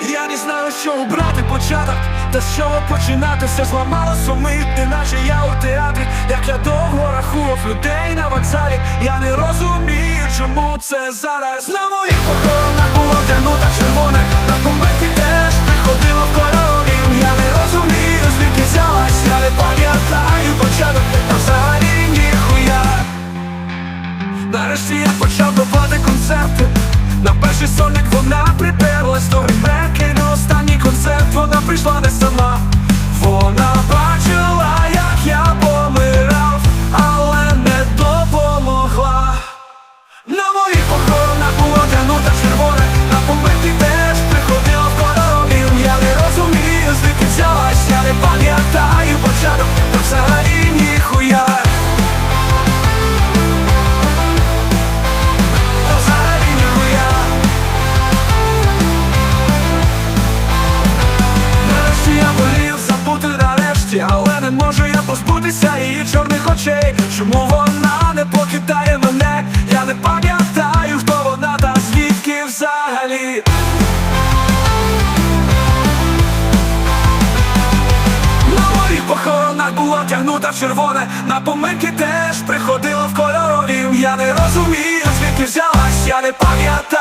Я не знаю, що обрати початок, та з чого починати все зламало сумить, неначе я у театрі, як я довго рахував людей на вокзалі. Я не розумію, чому це зараз на моїх похоронах було тянута червоне, на кометі теж приходило в кольорі. Я не розумію, звідки взялась, я не пам'ятаю початок, та взагалі ніхуя. Нарешті я початок взагалі ніхуя. Взагалі ніхуя. Нарешті я волів забути нарешті Але не можу я позбутися її чорних очей. Чому вона не покидає мене? Я не пам'ятаю, хто вона та звідки взагалі було тягнута в червоне На поминки теж приходила в кольорові Я не розумію, звідки взялась Я не пам'ятаю